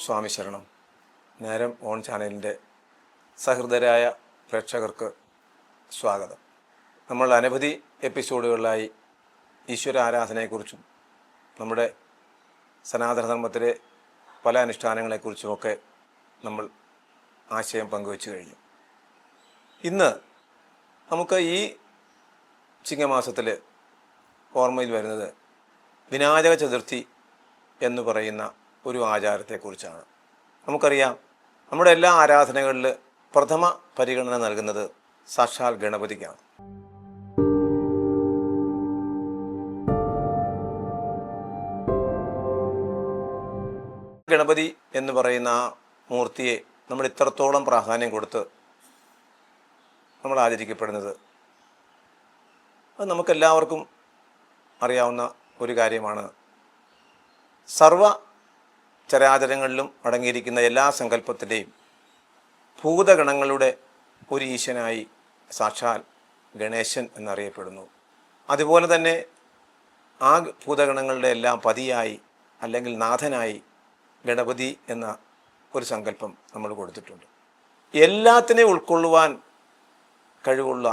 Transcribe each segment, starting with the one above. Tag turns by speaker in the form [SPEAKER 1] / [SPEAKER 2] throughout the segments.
[SPEAKER 1] സ്വാമി ശരണം. നേരം ഓൺ ചാനലിന്റെ സഹൃദരായ പ്രേക്ഷകർക്ക് സ്വാഗതം. നമ്മൾ അനവധി എപ്പിസോഡുകളിലായി ഈശ്വര ആരാധനയെക്കുറിച്ചും നമ്മുടെ സനാതനധർമ്മത്തിലെ പല അനുഷ്ഠാനങ്ങളെക്കുറിച്ചുമൊക്കെ നമ്മൾ ആശയം പങ്കുവച്ചു കഴിഞ്ഞു. ഇന്ന് നമുക്ക് ഈ ചിങ്ങമാസത്തിൽ ഓർമ്മയിൽ വരുന്നത് വിനായക ചതുർത്ഥി എന്ന് പറയുന്ന ഒരു ആചാരത്തെക്കുറിച്ചാണ്. നമുക്കറിയാം നമ്മുടെ എല്ലാ ആരാധനകളിൽ പ്രഥമ പരിഗണന നൽകുന്നത് സാക്ഷാൽ ഗണപതിക്കാണ്. ഗണപതി എന്ന് പറയുന്ന ആ മൂർത്തിയെ നമ്മൾ ഇത്രത്തോളം പ്രാധാന്യം കൊടുത്ത് നമ്മൾ ആചരിക്കപ്പെടുന്നത്. അത് നമുക്കെല്ലാവർക്കും അറിയാവുന്ന ഒരു കാര്യമാണ്. സർവ ചരാചരങ്ങളിലും അടങ്ങിയിരിക്കുന്ന എല്ലാ സങ്കല്പത്തിന്റെയും ഭൂതഗണങ്ങളുടെ ഒരു ഈശനായി സാക്ഷാൽ ഗണേശൻ എന്നറിയപ്പെടുന്നു. അതുപോലെ തന്നെ ആ ഭൂതഗണങ്ങളുടെ എല്ലാം പതിയായി അല്ലെങ്കിൽ നാഥനായി ഗണപതി എന്ന ഒരു സങ്കല്പം നമ്മൾ കൊടുത്തിട്ടുണ്ട്. എല്ലാത്തിനെയും ഉൾക്കൊള്ളുവാൻ കഴിവുള്ള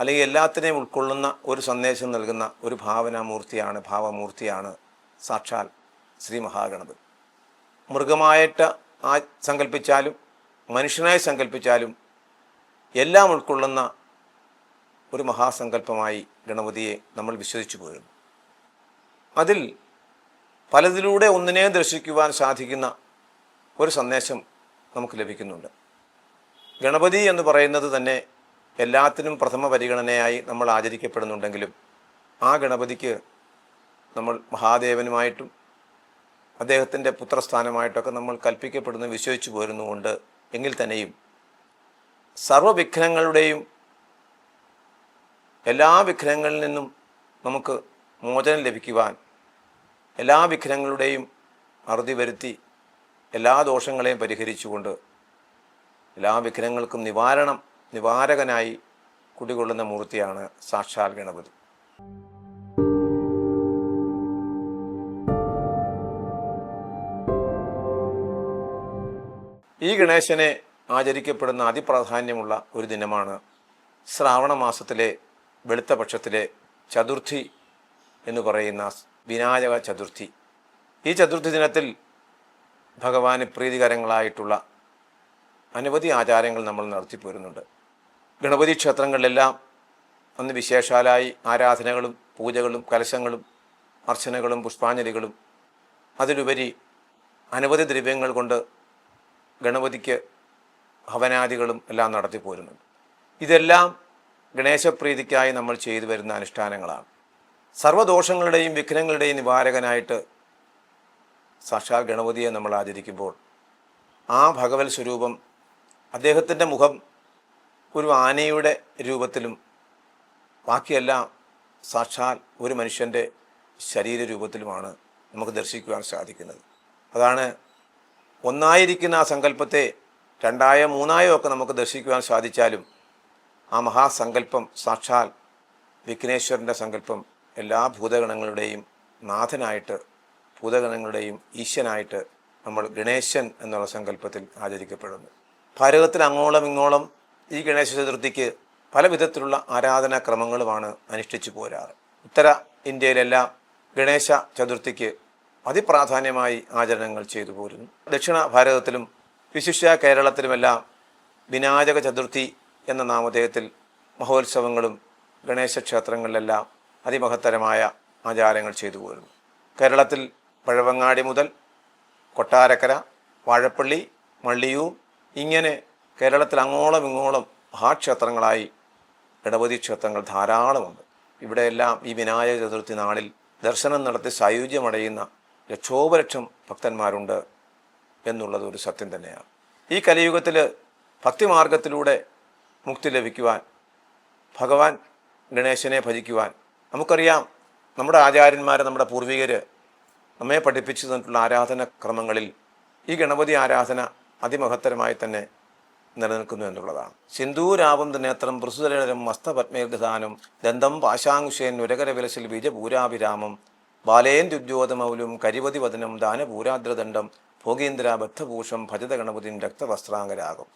[SPEAKER 1] അല്ലെങ്കിൽ എല്ലാത്തിനെയും ഉൾക്കൊള്ളുന്ന ഒരു സന്ദേശം നൽകുന്ന ഒരു ഭാവനാമൂർത്തിയാണ് ഭാവമൂർത്തിയാണ് സാക്ഷാൽ ശ്രീ മഹാഗണപതി മൃഗമായിട്ട് ആ സങ്കല്പിച്ചാലും മനുഷ്യനായി സങ്കല്പിച്ചാലും എല്ലാം ഉൾക്കൊള്ളുന്ന ഒരു മഹാസങ്കല്പമായി ഗണപതിയെ നമ്മൾ വിശ്വസിച്ചു പോരുന്നു. അതിൽ പലതിലൂടെ ഒന്നിനെ ദർശിക്കുവാൻ സാധിക്കുന്ന ഒരു സന്ദേശം നമുക്ക് ലഭിക്കുന്നുണ്ട്. ഗണപതി എന്ന് പറയുന്നത് തന്നെ എല്ലാത്തിനും പ്രഥമ പരിഗണനയായി നമ്മൾ ആചരിക്കപ്പെടുന്നുണ്ടെങ്കിലും ആ ഗണപതിക്ക് നമ്മൾ മഹാദേവനുമായിട്ടും അദ്ദേഹത്തിന്റെ പുത്രസ്ഥാനമായിട്ടൊക്കെ നമ്മൾ കൽപ്പിക്കപ്പെടുന്നു വിശ്വസിച്ചു പോരുന്നുകൊണ്ട് എങ്കിൽ തന്നെയും സർവവിഘ്നങ്ങളുടെയും എല്ലാ വിഘ്നങ്ങളിൽ നിന്നും നമുക്ക് മോചനം ലഭിക്കുവാൻ എല്ലാ വിഘ്നങ്ങളുടെയും അറുതി വരുത്തി എല്ലാ ദോഷങ്ങളെയും പരിഹരിച്ചുകൊണ്ട് എല്ലാ വിഘ്നങ്ങൾക്കും നിവാരണം നിവാരകനായി കുടികൊള്ളുന്ന മൂർത്തിയാണ് സാക്ഷാൽ ഗണപതി. ഈ ഗണേശനെ ആചരിക്കപ്പെടുന്ന അതിപ്രാധാന്യമുള്ള ഒരു ദിനമാണ് ശ്രാവണ മാസത്തിലെ വെളുത്ത പക്ഷത്തിലെ ചതുർത്ഥി എന്ന് പറയുന്ന വിനായക ചതുർത്ഥി. ഈ ചതുർത്ഥി ദിനത്തിൽ ഭഗവാന് പ്രീതികരങ്ങളായിട്ടുള്ള അനവധി ആചാരങ്ങൾ നമ്മൾ നടത്തിപ്പോരുന്നുണ്ട് ഗണപതി ക്ഷേത്രങ്ങളിലെല്ലാം അന്ന് വിശേഷാലായി ആരാധനകളും പൂജകളും കലശങ്ങളും അർച്ചനകളും പുഷ്പാഞ്ജലികളും അതിലുപരി അനവധി ദ്രവ്യങ്ങൾ കൊണ്ട് ഗണപതിക്ക് ഭവനാദികളും എല്ലാം നടത്തി പോരുന്നുണ്ട്. ഇതെല്ലാം ഗണേശപ്രീതിക്കായി നമ്മൾ ചെയ്തു വരുന്ന അനുഷ്ഠാനങ്ങളാണ്. സർവദോഷങ്ങളുടെയും വിഘ്നങ്ങളുടെയും നിവാരകനായിട്ട് സാക്ഷാൽ ഗണപതിയെ നമ്മൾ ആചരിക്കുമ്പോൾ ആ ഭഗവത് സ്വരൂപം അദ്ദേഹത്തിന്റെ മുഖം ഒരു ആനയുടെ രൂപത്തിലും ബാക്കിയെല്ലാം സാക്ഷാൽ ഒരു മനുഷ്യന്റെ ശരീര രൂപത്തിലുമാണ് നമുക്ക് ദർശിക്കുവാൻ സാധിക്കുന്നത്. അതാണ് ഒന്നായിരിക്കുന്ന ആ സങ്കല്പത്തെ രണ്ടായോ മൂന്നായോ ഒക്കെ നമുക്ക് ദർശിക്കുവാൻ സാധിച്ചാലും ആ മഹാസങ്കല്പം സാക്ഷാൽ വിഘ്നേശ്വരന്റെ സങ്കല്പം എല്ലാ ഭൂതഗണങ്ങളുടെയും നാഥനായിട്ട് ഭൂതഗണങ്ങളുടെയും ഈശ്വനായിട്ട് നമ്മൾ ഗണേശൻ എന്നുള്ള സങ്കല്പത്തിൽ ആചരിക്കപ്പെടുന്നു. ഭാരതത്തിൽ അങ്ങോളം ഇങ്ങോളം ഈ ഗണേശ ചതുർത്ഥിക്ക് പല വിധത്തിലുള്ള ആരാധനാക്രമങ്ങളുമാണ് അനുഷ്ഠിച്ചു പോരാറ്. ഉത്തര ഇന്ത്യയിലെല്ലാം ഗണേശ ചതുർത്ഥിക്ക് അതിപ്രാധാന്യമായി ആചരണങ്ങൾ ചെയ്തു പോരുന്നു. ദക്ഷിണ ഭാരതത്തിലും വിശിഷ്യ കേരളത്തിലുമെല്ലാം വിനായക ചതുർത്ഥി എന്ന നാമധേയത്തിൽ മഹോത്സവങ്ങളും ഗണേശ ക്ഷേത്രങ്ങളിലെല്ലാം അതിമഹത്തരമായ ആചാരങ്ങൾ ചെയ്തു പോരുന്നു. കേരളത്തിൽ പഴവങ്ങാടി മുതൽ കൊട്ടാരക്കര വാഴപ്പള്ളി മള്ളിയൂർ ഇങ്ങനെ കേരളത്തിൽ അങ്ങോളം ഇങ്ങോളം മഹാക്ഷേത്രങ്ങളായി ഗണപതി ക്ഷേത്രങ്ങൾ ധാരാളമുണ്ട്. ഇവിടെയെല്ലാം ഈ വിനായക ചതുർത്ഥി നാളിൽ ദർശനം നടത്തി സായുജ്യമടയുന്ന ലക്ഷോപലക്ഷം ഭക്തന്മാരുണ്ട് എന്നുള്ളത് ഒരു സത്യം തന്നെയാണ്. ഈ കലിയുഗത്തിൽ ഭക്തിമാർഗത്തിലൂടെ മുക്തി ലഭിക്കുവാൻ ഭഗവാൻ ഗണേശനെ ഭജിക്കുവാൻ നമുക്കറിയാം നമ്മുടെ ആചാര്യന്മാർ നമ്മുടെ പൂർവികർ നമ്മെ പഠിപ്പിച്ചു തന്നിട്ടുള്ള ആരാധന ക്രമങ്ങളിൽ ഈ ഗണപതി ആരാധന അതിമഹത്തരമായി തന്നെ നിലനിൽക്കുന്നു എന്നുള്ളതാണ്. സിന്ധൂരാപം നേത്രം പ്രസുതരം മസ്തപത്മേർദാനം ദന്തം പാശാങ്കുശേൻ ഉരകര വിലസിൽ ബീജപൂരാഭിരാമം ബാലേൻ ദുദ്യോതമൗലും കരിവതി വദനം ദാനപൂരാദ്രദണ്ഡം ഭോഗീന്ദ്ര ബദ്ധഭൂഷം ഭജത ഗണപതിയും രക്തവസ്ത്രാംഗരാകും.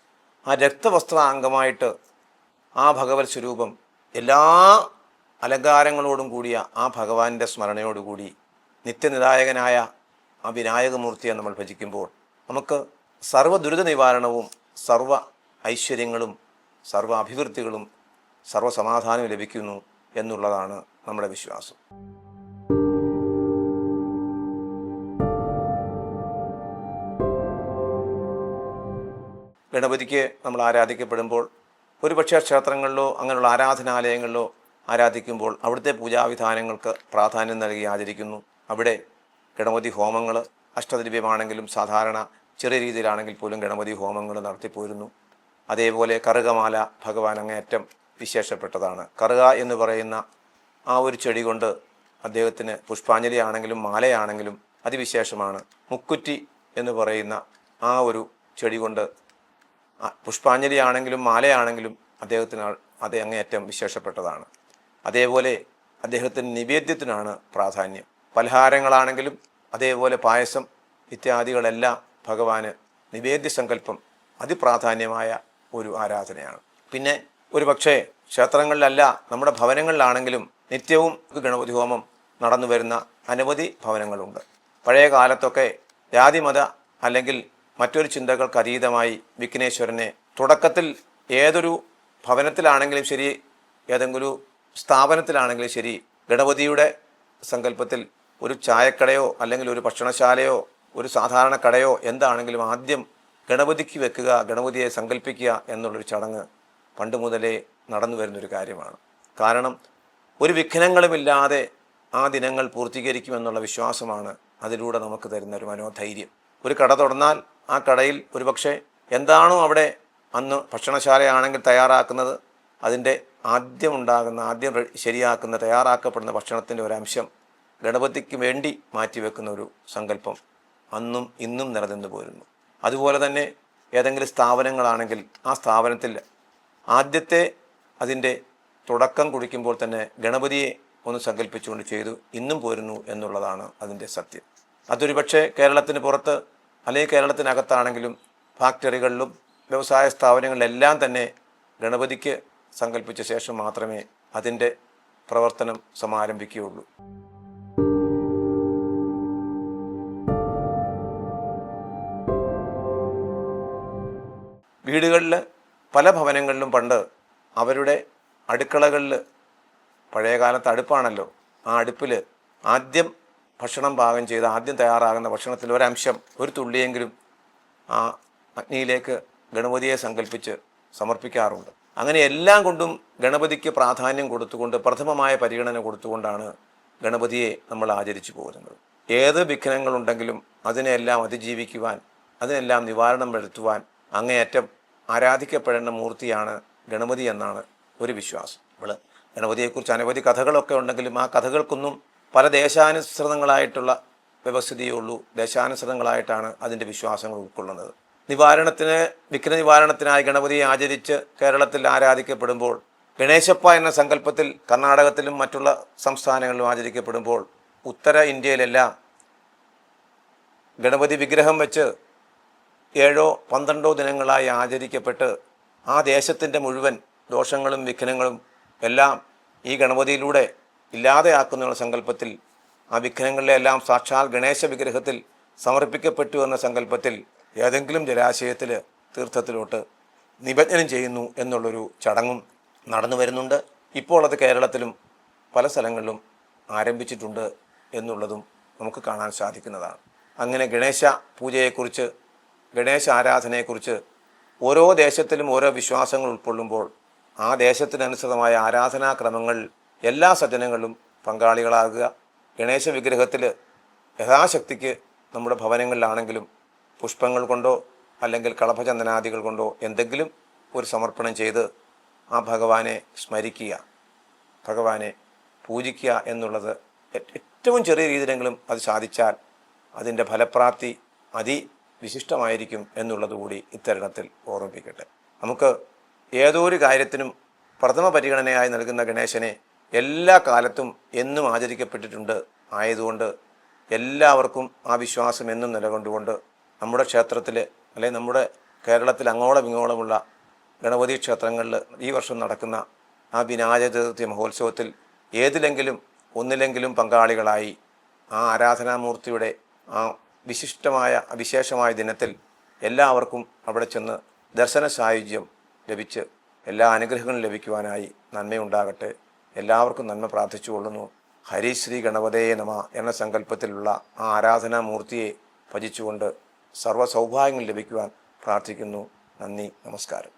[SPEAKER 1] ആ രക്തവസ്ത്രാംഗമായിട്ട് ആ ഭഗവത് സ്വരൂപം എല്ലാ അലങ്കാരങ്ങളോടും കൂടിയ ആ ഭഗവാന്റെ സ്മരണയോടുകൂടി നിത്യനിദായകനായ ആ വിനായകമൂർത്തിയെ നമ്മൾ ഭജിക്കുമ്പോൾ നമുക്ക് സർവ ദുരിത നിവാരണവും സർവ ഐശ്വര്യങ്ങളും സർവ അഭിവൃദ്ധികളും സർവ സമാധാനവും ലഭിക്കുന്നു എന്നുള്ളതാണ് നമ്മുടെ വിശ്വാസം. ഗണപതിക്ക് നമ്മൾ ആരാധിക്കപ്പെടുമ്പോൾ ഒരുപക്ഷേ ക്ഷേത്രങ്ങളിലോ അങ്ങനെയുള്ള ആരാധനാലയങ്ങളിലോ ആരാധിക്കുമ്പോൾ അവിടുത്തെ പൂജാവിധാനങ്ങൾക്ക് പ്രാധാന്യം നൽകി ആചരിക്കുന്നു. അവിടെ ഗണപതി ഹോമങ്ങൾ അഷ്ടദ്രവ്യമാണെങ്കിലും സാധാരണ ചെറിയ രീതിയിലാണെങ്കിൽ പോലും ഗണപതി ഹോമങ്ങൾ നടത്തിപ്പോരുന്നു അതേപോലെ കറുകമാല ഭഗവാൻ അങ്ങേയറ്റം വിശേഷപ്പെട്ടതാണ്. കറുക എന്ന് പറയുന്ന ആ ഒരു ചെടി കൊണ്ട് അദ്ദേഹത്തിന് പുഷ്പാഞ്ജലി ആണെങ്കിലും മാലയാണെങ്കിലും അതിവിശേഷമാണ്. മുക്കുറ്റി എന്ന് പറയുന്ന ആ ഒരു ചെടി കൊണ്ട് പുഷ്പാഞ്ജലി ആണെങ്കിലും മാലയാണെങ്കിലും അദ്ദേഹത്തിന് അതേ അങ്ങേയറ്റം വിശേഷപ്പെട്ടതാണ്. അതേപോലെ അദ്ദേഹത്തിന് നിവേദ്യത്തിനാണ് പ്രാധാന്യം. പലഹാരങ്ങളാണെങ്കിലും അതേപോലെ പായസം ഇത്യാദികളെല്ലാം ഭഗവാന് നിവേദ്യ സങ്കല്പം അതിപ്രാധാന്യമായ ഒരു ആരാധനയാണ്. പിന്നെ ഒരു പക്ഷേ ക്ഷേത്രങ്ങളിലല്ല നമ്മുടെ ഭവനങ്ങളിലാണെങ്കിലും നിത്യവും ഗണപതി ഹോമം നടന്നു വരുന്ന അനവധി ഭവനങ്ങളുണ്ട്. പഴയ കാലത്തൊക്കെ ജാതിമത അല്ലെങ്കിൽ മറ്റൊരു ചിന്തകൾക്ക് അതീതമായി വിഘ്നേശ്വരനെ തുടക്കത്തിൽ ഏതൊരു ഭവനത്തിലാണെങ്കിലും ശരി ഏതെങ്കിലും സ്ഥാപനത്തിലാണെങ്കിലും ശരി ഗണപതിയുടെ സങ്കല്പത്തിൽ ഒരു ചായക്കടയോ അല്ലെങ്കിൽ ഒരു ഭക്ഷണശാലയോ ഒരു സാധാരണ കടയോ എന്താണെങ്കിലും ആദ്യം ഗണപതിക്ക് വെക്കുക ഗണപതിയെ സങ്കല്പിക്കുക എന്നുള്ളൊരു ചടങ്ങ് പണ്ട് മുതലേ നടന്നു വരുന്നൊരു കാര്യമാണ്. കാരണം ഒരു വിഘ്നങ്ങളുമില്ലാതെ ആ ദിനങ്ങൾ പൂർത്തീകരിക്കുമെന്നുള്ള വിശ്വാസമാണ് അതിലൂടെ നമുക്ക് തരുന്ന ഒരു മനോധൈര്യം. ഒരു കട തുറന്നാൽ ആ കടയിൽ ഒരുപക്ഷെ എന്താണോ അവിടെ അന്ന് ഭക്ഷണശാലയാണെങ്കിൽ തയ്യാറാക്കുന്നത്. അതിന്റെ ആദ്യം ഉണ്ടാകുന്ന ആദ്യം ശരിയാക്കുന്ന തയ്യാറാക്കപ്പെടുന്ന ഭക്ഷണത്തിന്റെ ഒരു അംശം ഗണപതിക്ക് വേണ്ടി മാറ്റിവെക്കുന്ന ഒരു സങ്കല്പം അന്നും ഇന്നും നിലനിന്ന് പോരുന്നു. അതുപോലെ തന്നെ ഏതെങ്കിലും സ്ഥാപനങ്ങളാണെങ്കിൽ ആ സ്ഥാപനത്തിൽ ആദ്യത്തെ അതിന്റെ തുടക്കം കുടിക്കുമ്പോൾ തന്നെ ഗണപതിയെ ഒന്ന് സങ്കല്പിച്ചുകൊണ്ട് ചെയ്തു ഇന്നും പോരുന്നു എന്നുള്ളതാണ് അതിന്റെ സത്യം. അതൊരു പക്ഷേ കേരളത്തിന് പുറത്ത് അല്ലെങ്കിൽ കേരളത്തിനകത്താണെങ്കിലും ഫാക്ടറികളിലും വ്യവസായ സ്ഥാപനങ്ങളിലെല്ലാം തന്നെ ഗണപതിക്ക് സങ്കല്പിച്ച ശേഷം മാത്രമേ അതിന്റെ പ്രവർത്തനം സമാരംഭിക്കുകയുള്ളൂ. വീടുകളിൽ പല ഭവനങ്ങളിലും പണ്ട് അവരുടെ അടുക്കളകളിൽ പഴയ കാലത്ത് അടുപ്പാണല്ലോ. ആ അടുപ്പിൽ ആദ്യം ഭക്ഷണം പാകം ചെയ്ത് ആദ്യം തയ്യാറാകുന്ന ഭക്ഷണത്തിൽ ഒരംശം ഒരു തുള്ളിയെങ്കിലും ആ അഗ്നിയിലേക്ക് ഗണപതിയെ സങ്കല്പിച്ച് സമർപ്പിക്കാറുണ്ട്. അങ്ങനെ എല്ലാം കൊണ്ടും ഗണപതിക്ക് പ്രാധാന്യം കൊടുത്തുകൊണ്ട് പ്രഥമമായ പരിഗണന കൊടുത്തുകൊണ്ടാണ് ഗണപതിയെ നമ്മൾ ആചരിച്ചു പോകുന്നത്. ഏത് വിഘ്നങ്ങളുണ്ടെങ്കിലും അതിനെല്ലാം അതിജീവിക്കുവാൻ അതിനെല്ലാം നിവാരണം വരുത്തുവാൻ അങ്ങേയറ്റം ആരാധിക്കപ്പെടേണ്ട മൂർത്തിയാണ് ഗണപതി എന്നാണ് ഒരു വിശ്വാസം. നമ്മൾ ഗണപതിയെക്കുറിച്ച് അനവധി കഥകളൊക്കെ ഉണ്ടെങ്കിലും ആ കഥകൾക്കൊന്നും പല ദേശാനുസൃതങ്ങളായിട്ടുള്ള വ്യവസ്ഥിതിയേ ഉള്ളൂ. ദേശാനുസൃതങ്ങളായിട്ടാണ് അതിന്റെ വിശ്വാസങ്ങൾ ഉൾക്കൊള്ളുന്നത്. നിവാരണത്തിന് വിഘ്ന നിവാരണത്തിനായി ഗണപതിയെ ആചരിച്ച് കേരളത്തിൽ ആരാധിക്കപ്പെടുമ്പോൾ ഗണേശപ്പ എന്ന സങ്കല്പത്തിൽ കർണാടകത്തിലും മറ്റുള്ള സംസ്ഥാനങ്ങളിലും ആചരിക്കപ്പെടുമ്പോൾ ഉത്തര ഇന്ത്യയിലെല്ലാം ഗണപതി വിഗ്രഹം വെച്ച് ഏഴോ പന്ത്രണ്ടോ ദിനങ്ങളായി ആചരിക്കപ്പെട്ട് ആ ദേശത്തിന്റെ മുഴുവൻ ദോഷങ്ങളും വിഘ്നങ്ങളും എല്ലാം ഈ ഗണപതിയിലൂടെ ഇല്ലാതെയാക്കുന്ന സങ്കല്പത്തിൽ ആ വിഘ്നങ്ങളിലെല്ലാം സാക്ഷാൽ ഗണേശ വിഗ്രഹത്തിൽ സമർപ്പിക്കപ്പെട്ടു എന്ന സങ്കല്പത്തിൽ ഏതെങ്കിലും ജലാശയത്തിൽ തീർത്ഥത്തിലോട്ട് നിമജ്ജനം ചെയ്യുന്നു എന്നുള്ളൊരു ചടങ്ങും നടന്നു വരുന്നുണ്ട്. ഇപ്പോൾ അത് കേരളത്തിലും പല സ്ഥലങ്ങളിലും ആരംഭിച്ചിട്ടുണ്ട് എന്നുള്ളതും നമുക്ക് കാണാൻ സാധിക്കുന്നതാണ്. അങ്ങനെ ഗണേശ പൂജയെക്കുറിച്ച് ഗണേശ ആരാധനയെക്കുറിച്ച് ഓരോ ദേശത്തിലും ഓരോ വിശ്വാസങ്ങൾ ഉൾക്കൊള്ളുമ്പോൾ ആ ദേശത്തിനനുസൃതമായ ആരാധനാക്രമങ്ങൾ എല്ലാ സജ്ജനങ്ങളും പങ്കാളികളാകുക. ഗണേശ വിഗ്രഹത്തിൽ യഥാശക്തിക്ക് നമ്മുടെ ഭവനങ്ങളിലാണെങ്കിലും പുഷ്പങ്ങൾ കൊണ്ടോ അല്ലെങ്കിൽ കളഭചന്ദനാദികൾ കൊണ്ടോ എന്തെങ്കിലും ഒരു സമർപ്പണം ചെയ്ത് ആ ഭഗവാനെ സ്മരിക്കുക ഭഗവാനെ പൂജിക്കുക എന്നുള്ളത് ഏറ്റവും ചെറിയ രീതിയിലെങ്കിലും അത് സാധിച്ചാൽ അതിന്റെ ഫലപ്രാപ്തി അതിവിശിഷ്ടമായിരിക്കും എന്നുള്ളത് കൂടി ഇത്തരുണത്തിൽ ഓർമ്മിപ്പിക്കട്ടെ. നമുക്ക് ഏതൊരു കാര്യത്തിനും പ്രഥമ പരിഗണനയായി നൽകുന്ന ഗണേശനെ എല്ലാ കാലത്തും എന്നും ആചരിക്കപ്പെട്ടിട്ടുണ്ട്. ആയതുകൊണ്ട് എല്ലാവർക്കും ആ വിശ്വാസം എന്നും നിലകൊണ്ടുകൊണ്ട് നമ്മുടെ ക്ഷേത്രത്തിൽ അല്ലെങ്കിൽ നമ്മുടെ കേരളത്തിൽ അങ്ങോളം ഇങ്ങോളമുള്ള ഗണപതി ക്ഷേത്രങ്ങളിൽ ഈ വർഷം നടക്കുന്ന ആ വിനായക ചതുർത്ഥി മഹോത്സവത്തിൽ ഏതിലെങ്കിലും ഒന്നിലെങ്കിലും പങ്കാളികളായി ആ ആരാധനാമൂർത്തിയുടെ ആ വിശിഷ്ടമായ വിശേഷമായ ദിനത്തിൽ എല്ലാവർക്കും അവിടെ ചെന്ന് ദർശന സായുജ്യം ലഭിച്ച് എല്ലാ അനുഗ്രഹങ്ങളും ലഭിക്കുവാനായി നന്മയുണ്ടാകട്ടെ. എല്ലാവർക്കും നന്മ പ്രാർത്ഥിച്ചുകൊള്ളുന്നു. ഹരിശ്രീ ഗണപതയെ നമ എന്ന സങ്കല്പത്തിലുള്ള ആ ആരാധനാമൂർത്തിയെ ഭജിച്ചുകൊണ്ട് സർവ സൗഭാഗ്യങ്ങൾ ലഭിക്കുവാൻ പ്രാർത്ഥിക്കുന്നു. നന്ദി നമസ്കാരം.